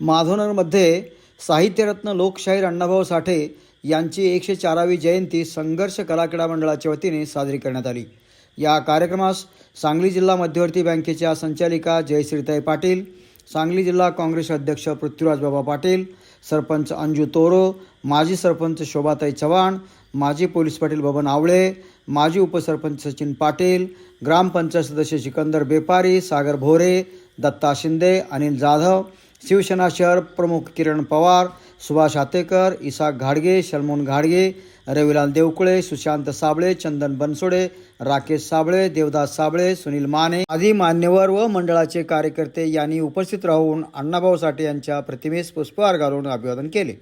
माधवनरमध्ये साहित्यरत्न लोकशाहीर अण्णाभाऊ साठे यांची एकशे चारावी जयंती संघर्ष कलाक्रीडा मंडळाच्या वतीने साजरी करण्यात आली. या कार्यक्रमास सांगली जिल्हा मध्यवर्ती बँकेच्या संचालिका जयश्रीताई पाटील सांगली जिल्हा काँग्रेस अध्यक्ष पृथ्वीराज बाबा पाटील सरपंच अंजू तोरो माजी सरपंच शोभाताई चव्हाण माजी पोलीस पाटील बबन आवळे माजी उपसरपंच सचिन पाटील ग्रामपंचायत सदस्य सिकंदर बेपारी सागर भोरे दत्ता शिंदे अनिल जाधव शिवसेना शहर प्रमुख किरण पवार सुभाष आतेकर इसाक घाडगे शलमोन घाडगे रविलाल देवकुळे सुशांत साबळे चंदन बनसोडे राकेश साबळे देवदास साबळे सुनील माने आदी मान्यवर व मंडळाचे कार्यकर्ते यांनी उपस्थित राहून अण्णाभाऊ साठे यांच्या प्रतिमेस पुष्पहार घालून अभिवादन केले.